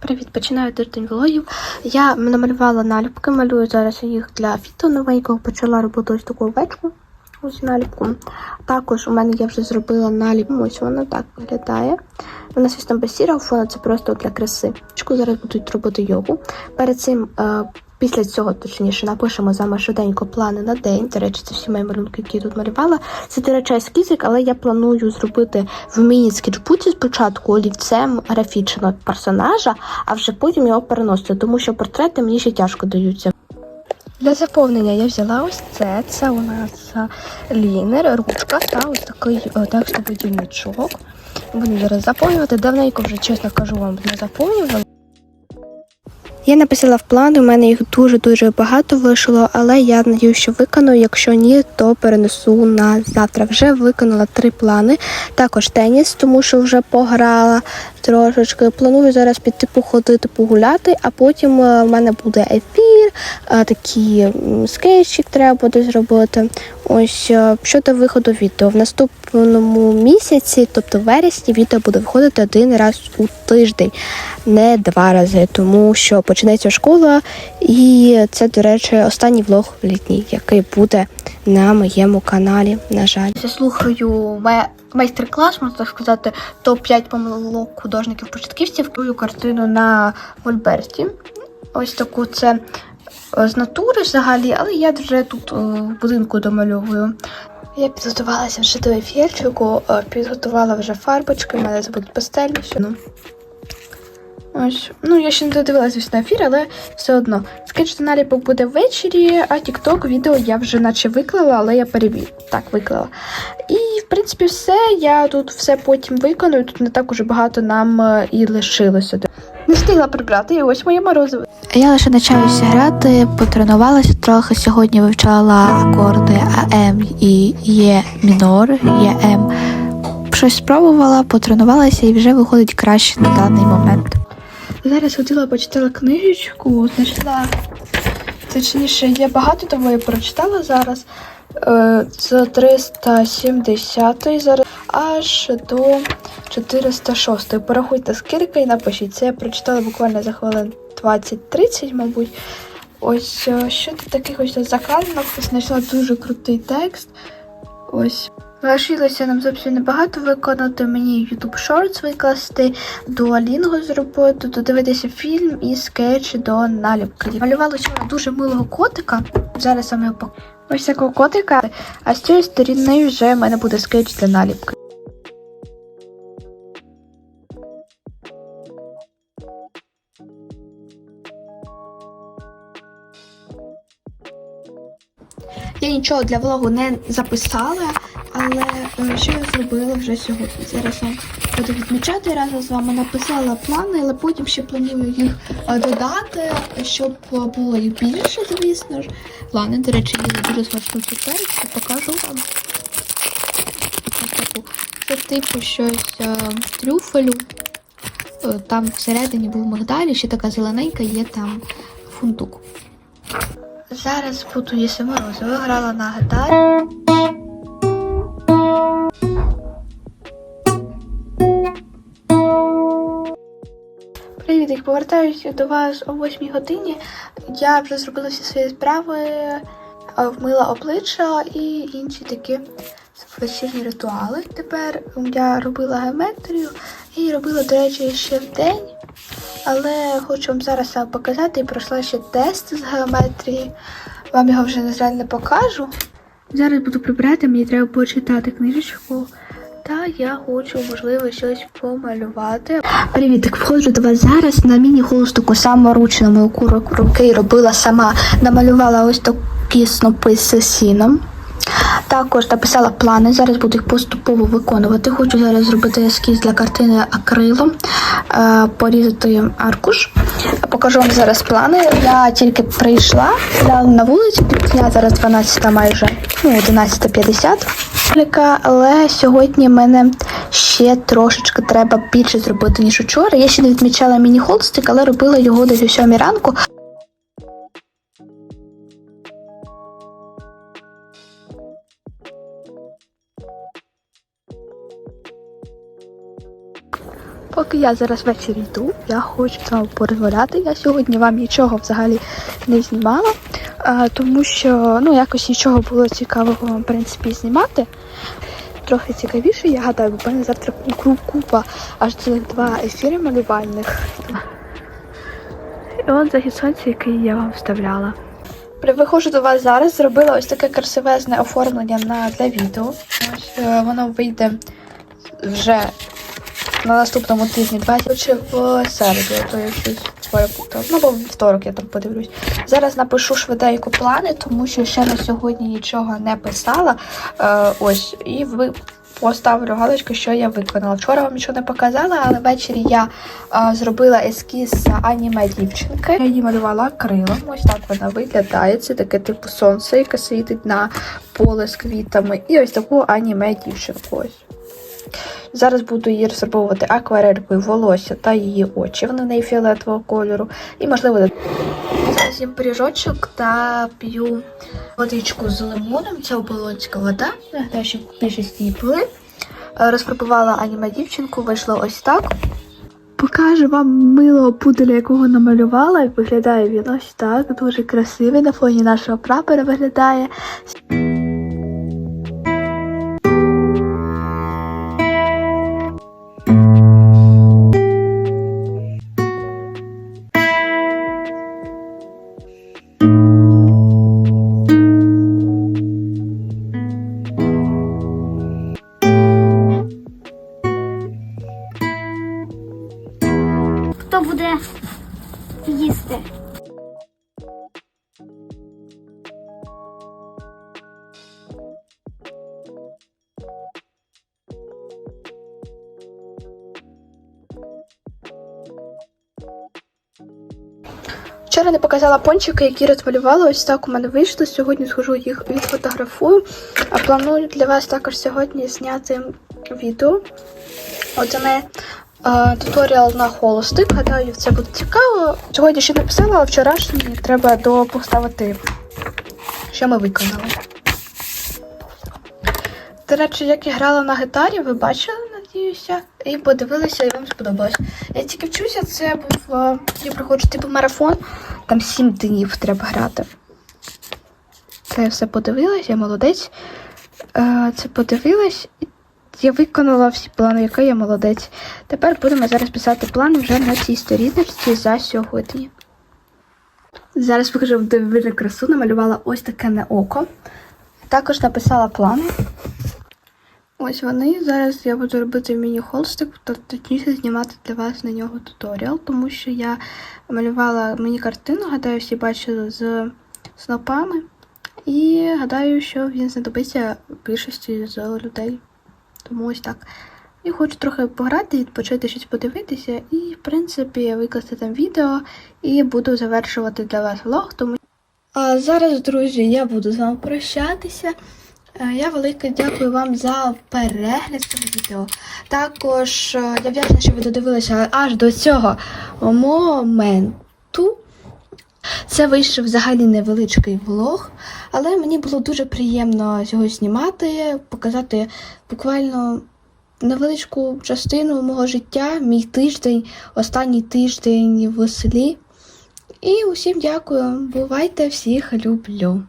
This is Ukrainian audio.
Привіт, починаю тиждень влогів. Я намалювала наліпки, малюю зараз їх для фіто новенького. Почала робити ось таку овечку. Ось наліпку. Також у мене я вже зробила наліпку. Ось вона так виглядає. Вона звісно без сірого фона, це просто для краси. Зараз будуть робити йогу. Перед цим, е, після цього, точніше, напишемо з вами швиденько плани на день. До речі, це всі мої малюнки, які я тут малювала. Це, до речі, ескізик, але я планую зробити в міні-скетчбуці спочатку олівцем графічного персонажа, а вже потім його переносити, тому що портрети мені ще тяжко даються. Для заповнення я взяла ось це. Це у нас лінер, ручка та ось такий е, текстовий дільничок. Буду зараз заповнювати. Давненько вже, чесно кажу, вам не заповнювала. Я написала в план, у мене їх дуже-дуже багато вийшло, але я надію, що виконую. Якщо ні, то перенесу на завтра. Вже виконала три плани. Також теніс, тому що вже пограла трошечки. Планую зараз піти походити, погуляти, а потім е, в мене буде ефір, е, такий скетчик треба буде зробити. Ось е, щодо виходу відео. В наступному місяці, тобто в вересні, відео буде виходити один раз у тиждень, не два рази, тому що почнеться школа, і це, до речі, останній влог літній, який буде на моєму каналі. На жаль, я слухаю майстер-клас, можна так сказати, топ-5 помилок художників-початківців. Кую картину на Мольберті. Ось таку це з натури взагалі, але я вже тут е, в будинку домальовую. Я підготувалася вже до ефірчику, е, підготувала вже фарбочки, в мене це будуть пастельні. Ну. Ось. Ну, я ще не додивилася на ефір, але все одно. Скетч наліпок буде ввечері, а TikTok відео я вже наче виклала, але я перевірю. Так, виклала. І, в принципі, все. Я тут все потім виконую. Тут не так уже багато нам е, і лишилося. Не встигла прибрати, і ось моє морозиво. Я лише навчаюся грати, потренувалася трохи. Сьогодні вивчала акорди АМ і Є мінор, Є М. Щось спробувала, потренувалася і вже виходить краще на даний момент. Зараз ходила, почитала книжечку, знайшла. Точніше, є багато того, я прочитала зараз. Е, З 370 зараз аж до 406. Порахуйте скільки і напишіть. Це я прочитала буквально за хвилин 20-30, мабуть. Ось щодо що тут таких ось закладинок, знайшла дуже крутий текст. Ось. Лишилося нам зовсім небагато виконати. Мені YouTube Shorts викласти, Duolingo зробити, додивитися фільм і скетч до наліпки. Малювала вчора дуже милого котика. Зараз саме ось такого котика. А з цієї сторони вже в мене буде скетч для наліпки. Я нічого для влогу не записала, але е, що я зробила вже сьогодні. Зараз я буду відмічати разом з вами. Написала плани, але потім ще планую їх е, додати, щоб було їх більше, звісно ж. Плани, до речі, є дуже смачну цукерку, покажу вам. Це типу щось е, трюфелю. Там всередині був мигдаль, ще така зелененька є там фундук. Зараз буду їсти морозиво. Грала на гітарі. Привіт, повертаюся до вас о 8 годині. Я вже зробила всі свої справи, е, вмила обличчя і інші такі вечірні ритуали. Тепер я робила геометрію і робила, до речі, ще в день. Але хочу вам зараз саме показати і пройшла ще тест з геометрії. Вам його вже, на жаль, не покажу. Зараз буду прибирати, мені треба почитати книжечку. Та я хочу, можливо, щось помалювати. Привіт, так входжу до вас зараз на міні-холстику саморучному курок руки робила сама, намалювала ось такі снопи з сіном. Також написала плани, зараз буду їх поступово виконувати. Хочу зараз зробити ескіз для картини акрилом, порізати аркуш. Покажу вам зараз плани. Я тільки прийшла на вулицю, я зараз 12 майже, ну 11.50. Але сьогодні мене ще трошечки треба більше зробити, ніж учора. Я ще не відмічала міні-холстик, але робила його десь о 7 ранку. Поки я зараз ввечері йду, я хочу з вами порозмовляти. Я сьогодні вам нічого взагалі не знімала, тому що ну якось нічого було цікавого в принципі знімати. Трохи цікавіше, я гадаю, бо в мене завтра купа аж цілих два ефіри малювальних. І от захід сонця, який я вам вставляла. Виходжу до вас зараз, зробила ось таке красивезне оформлення на, для відео. Ось е, воно вийде вже на наступному тижні, 20 чи в середу, а то я щось перепутала. Ну, бо вівторок я там подивлюсь. Зараз напишу швиденько плани, тому що ще на сьогодні нічого не писала. Е, ось, і ви поставлю галочку, що я виконала. Вчора вам нічого не показала, але ввечері я е, зробила ескіз аніме дівчинки. Я її малювала крилом. Ось так вона виглядає. Це таке типу сонце, яке світить на поле з квітами. І ось таку аніме дівчинку. Ось. Зараз буду її розфарбовувати акварелькою волосся та її очі. Вони неї фіолетового кольору. І, можливо, зараз їм пиріжочок та п'ю водичку з лимоном. Це оболонська вода. Нагадаю, що більшість її пили. Е, Розфарбувала аніме дівчинку, вийшло ось так. Покажу вам милого пуделя, якого намалювала, і виглядає він ось так. Дуже красивий. На фоні нашого прапора виглядає. Хто буде їсти? Вчора не показала пончики, які розмалювала. Ось так у мене вийшло. Сьогодні схожу їх відфотографую. А планую для вас також сьогодні зняти відео. От е, туторіал на холостик. Гадаю, це буде цікаво. Сьогодні ще не писала, а вчорашній треба до поставити, що ми виконали. До речі, як я грала на гітарі, ви бачили, надіюся, і подивилися, і вам сподобалось. Я тільки вчуся, це був е, я приходжу типу марафон, там 7 днів треба грати. Це я все подивилась, я молодець. Е, Це подивилась, я виконала всі плани, який я молодець. Тепер будемо зараз писати плани вже на цій сторіночці за сьогодні. Зараз покажу дивину красу, намалювала ось таке на око. Також написала плани. Ось вони. Зараз я буду робити міні-холстик, точніше знімати для вас на нього туторіал, тому що я малювала мені картину, гадаю, всі бачили з снопами. І гадаю, що він знадобиться більшості з людей. Тому ось так. І хочу трохи пограти, відпочити щось подивитися, і, в принципі, викласти там відео і буду завершувати для вас влог. Тому а зараз, друзі, я буду з вами прощатися. Е, Я велике дякую вам за перегляд цього відео. Також е, я вдячна, що ви додивилися аж до цього моменту. Це вийшов взагалі невеличкий влог, але мені було дуже приємно його знімати, показати буквально невеличку частину мого життя, мій тиждень, останній тиждень в селі. І усім дякую. Бувайте, всіх люблю.